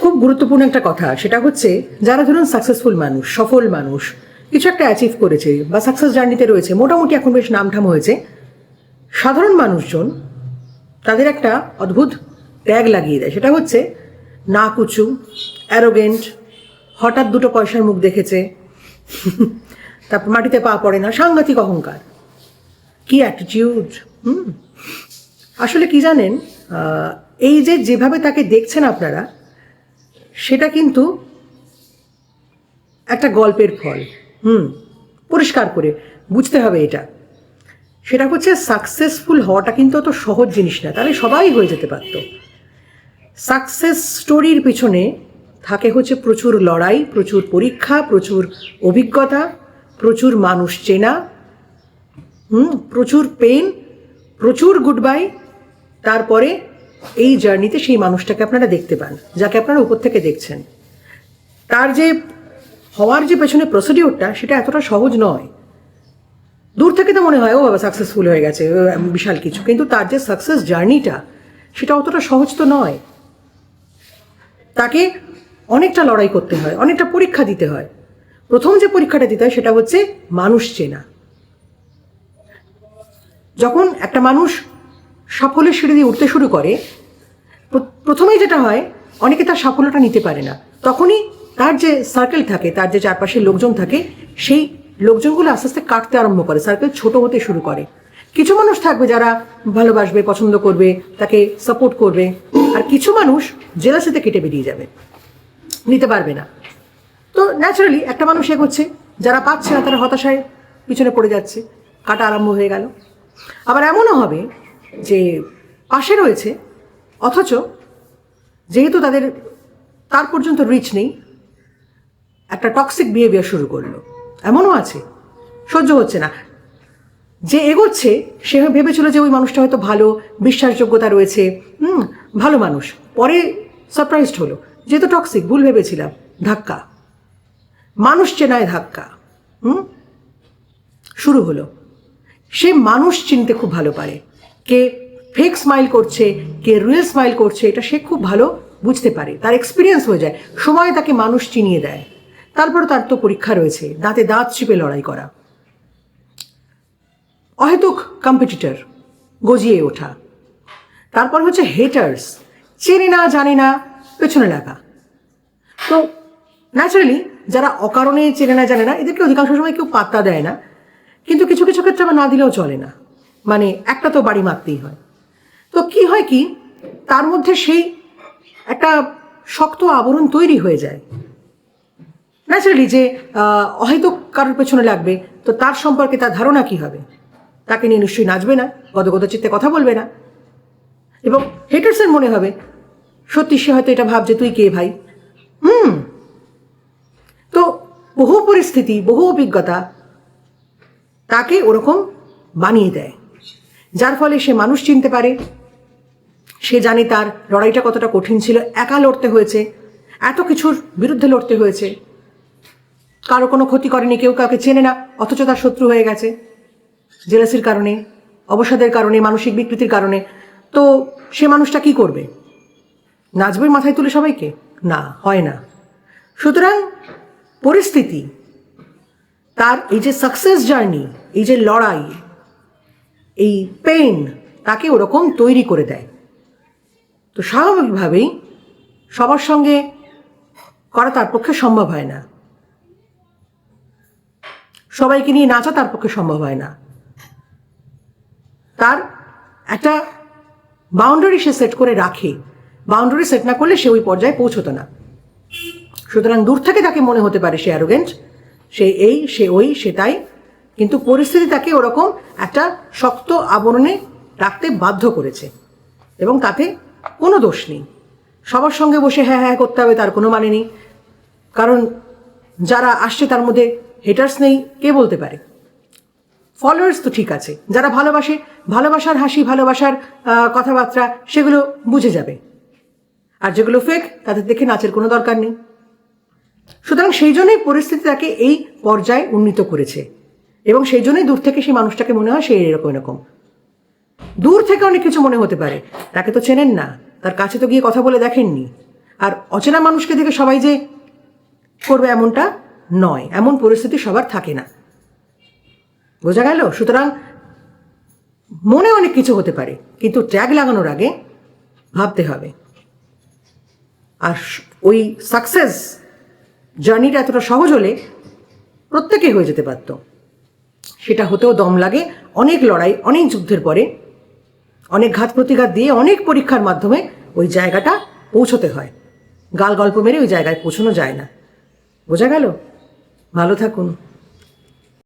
খুব গুরুত্বপূর্ণ একটা কথা, সেটা হচ্ছে যারা ধরুন সাকসেসফুল মানুষ, সফল মানুষ, কিছু একটা অ্যাচিভ করেছে বা সাকসেস জার্নিতে রয়েছে, মোটামুটি এখন বেশ নামঠাম হয়েছে, সাধারণ মানুষজন তাদের একটা অদ্ভুত ট্যাগ লাগিয়ে দেয়। সেটা হচ্ছে, না কুচু অ্যারোগেন্ট হঠাৎ দুটো পয়সার মুখ দেখেছে, তারপর মাটিতে পা পড়ে না, সাংঘাতিক অহংকার, কি অ্যাটিটিউড হুম। আসলে কি জানেন এই যে যেভাবে তাকে দেখছেন আপনারা সেটা কিন্তু একটা গল্পের ফল। হুম, পরিষ্কার করে বুঝতে হবে এটা। সেটা হচ্ছে সাকসেসফুল হওয়াটা কিন্তু অত সহজ জিনিস না, তাহলে সবাই হয়ে যেতে পারত। সাকসেস স্টোরির পিছনে থাকে হচ্ছে প্রচুর লড়াই, প্রচুর পরীক্ষা, প্রচুর অভিজ্ঞতা, প্রচুর মানুষ চেনা, হুম, প্রচুর পেন প্রচুর গুড বাই তারপরে এই জার্নিতে সেই মানুষটাকে আপনারা দেখতে পান, যাকে আপনারা উপর থেকে দেখছেন। তার যে হওয়ার যে পেছনে প্রসিডিওরটা সেটা এতটা সহজ নয়। দূর থেকে তো মনে হয়, ও বাবা সাকসেসফুল হয়ে গেছে বিশাল কিছু। কিন্তু তার যে সাকসেস জার্নিটা সেটা অতটা সহজ তো নয়। তাকে অনেকটা লড়াই করতে হয়, অনেকটা পরীক্ষা দিতে হয়। প্রথম যে পরীক্ষাটা দিতে হয়, সেটা হচ্ছে মানুষ চেনা। যখন একটা মানুষ সাফল্যের সিঁড়ি দিয়ে উঠতে শুরু করে প্রথমেই যেটা হয়, অনেকে তার সাফল্যটা নিতে পারে না। তখনই তার যে সার্কেল থাকে, তার যে চারপাশে লোকজন থাকে, সেই লোকজনগুলো আস্তে আস্তে কাটতে আরম্ভ করে সার্কেল ছোট হতে শুরু করে। কিছু মানুষ থাকবে যারা ভালোবাসবে, পছন্দ করবে, তাকে সাপোর্ট করবে, আর কিছু মানুষ জেলাসিতে কেটে বেরিয়ে যাবে, নিতে পারবে না। তো ন্যাচারালি একটা মানুষ এগোচ্ছে, যারা পাচ্ছে না, তারা হতাশায় পিছনে পড়ে যাচ্ছে, কাটা আরম্ভ হয়ে গেল। আবার এমনও হবে যে পাশে রয়েছে, অথচ যেহেতু তাদের তার পর্যন্ত রিচ নেই, একটা টক্সিক বিহেভিয়ার শুরু করল। এমনও আছে, সহ্য হচ্ছে না। যে এগোচ্ছে, সে ভেবেছিল যে ওই মানুষটা হয়তো ভালো, বিশ্বাসযোগ্যতা রয়েছে, হুম, ভালো মানুষ। পরে সারপ্রাইজড হলো, যেহেতু টক্সিক ভুল ভেবেছিলাম, ধাক্কা। মানুষ চেনায় ধাক্কা, হুম, শুরু হলো। সে মানুষ চিনতে খুব ভালো পারে। কে ফেক স্মাইল করছে, কে রিয়েল স্মাইল করছে, এটা সে খুব ভালো বুঝতে পারে। তার এক্সপিরিয়েন্স হয়ে যায়। সময় তাকে মানুষ চিনিয়ে দেয়। তারপর তার তো পরীক্ষা রয়েছে। দাঁতে দাঁত চিপে লড়াই করা। অহেতুক কম্পিটিটর গজিয়ে ওঠা। তারপর হচ্ছে হেটার্স চেনে না, জানে না, পেছনে লাগা। তো ন্যাচারালি যারা অকারণে চেনে না, জানে না, এদেরকে অধিকাংশ সময় কেউ পাত্তা দেয় না। কিন্তু কিছু কিছু ক্ষেত্রে আবার না দিলেও চলে না। মানে একটা তো বাড়ি মারতেই হয়। তো কি হয় কি, তার মধ্যে সেই একটা শক্ত আবরণ তৈরি হয়ে যায়। ন্যাচারালি যে অহেতুক কারোর পেছনে লাগবে, তো তার সম্পর্কে তার ধারণা কি হবে? তাকে নিয়ে নিশ্চয়ই নাচবে না, গদগদ চিত্তে কথা বলবে না। এবং হেটার্সের মনে হবে, সত্যি সে হয়তো এটা ভাবছে, তুই কে ভাই? হুম। তো বহু পরিস্থিতি, বহু অভিজ্ঞতা তাকে ওরকম বানিয়ে দেয়। যার ফলে সে মানুষ চিনতে পারে। সে জানে তার লড়াইটা কতটা কঠিন ছিল, একা লড়তে হয়েছে, এত কিছুর বিরুদ্ধে লড়তে হয়েছে। কারও কোনো ক্ষতি করেনি, কেউ কাউকে চেনে না, অথচ তার শত্রু হয়ে গেছে। জেলাসির কারণে, অবসাদের কারণে, মানসিক বিকৃতির কারণে। তো সে মানুষটা কি করবে? নাচবে মাথায় তুলে সবাইকে? না, হয় না। সুতরাং পরিস্থিতি, তার এই যে সাকসেস জার্নি এই যে লড়াই এই পেইন তাকে ওরকম তৈরি করে দেয়। তো স্বাভাবিকভাবেই সবার সঙ্গে করা তার পক্ষে সম্ভব হয় না। সবাইকে নিয়ে নাচা তার পক্ষে সম্ভব হয় না। তার একটা বাউন্ডারি সে সেট করে রাখে। বাউন্ডারি সেট না করলে সে ওই পর্যায়ে পৌঁছতো না। সুতরাং দূর থেকে তাকে মনে হতে পারে সে অ্যারোগেন্ট সে এই, সে ওই, সে তাই। কিন্তু পরিস্থিতি তাকে ওরকম একটা শক্ত আবরণে রাখতে বাধ্য করেছে। এবং তাতে কোনো দোষ নেই। সবার সঙ্গে বসে হ্যাঁ হ্যাঁ করতে হবে তার কোনো মানে নেই। কারণ যারা আসছে তার মধ্যে হেটার্স নেই, কে বলতে পারে? ফলোয়ার্স তো ঠিক আছে। যারা ভালোবাসে, ভালোবাসার হাসি, ভালোবাসার কথাবার্তা, সেগুলো বুঝে যাবে। আর যেগুলো ফেক তাদের দেখে নাচের কোনো দরকার নেই। সুতরাং সেই জন্যই পরিস্থিতি তাকে এই পর্যায়ে উন্নীত করেছে। এবং সেই জন্যই দূর থেকে সেই মানুষটাকে মনে হয় সে এরকম এরকম। দূর থেকে অনেক কিছু মনে হতে পারে। তাকে তো চেনেন না। তার কাছে তো গিয়ে কথা বলে দেখেননি। আর অচেনা মানুষকে দেখে সবাই যে করবে এমনটা নয়। এমন পরিস্থিতি সবার থাকে না। বোঝা গেল? সুতরাং মনে অনেক কিছু হতে পারে। কিন্তু ট্যাগ লাগানোর আগে ভাবতে হবে। আর ওই সাকসেস জার্নিটা এতটা সহজ হলে প্রত্যেকে হয়ে যেতে পারত। সেটা হতেও দম লাগে। অনেক লড়াই, অনেক যুদ্ধের পরে অনেক ঘাত প্রতিঘাত দিয়ে অনেক পরীক্ষার মাধ্যমে ওই জায়গাটা পৌঁছতে হয়। গাল গল্প মেরে ওই জায়গায় পৌঁছানো যায় না। বোঝা গেল? ভালো থাকুন।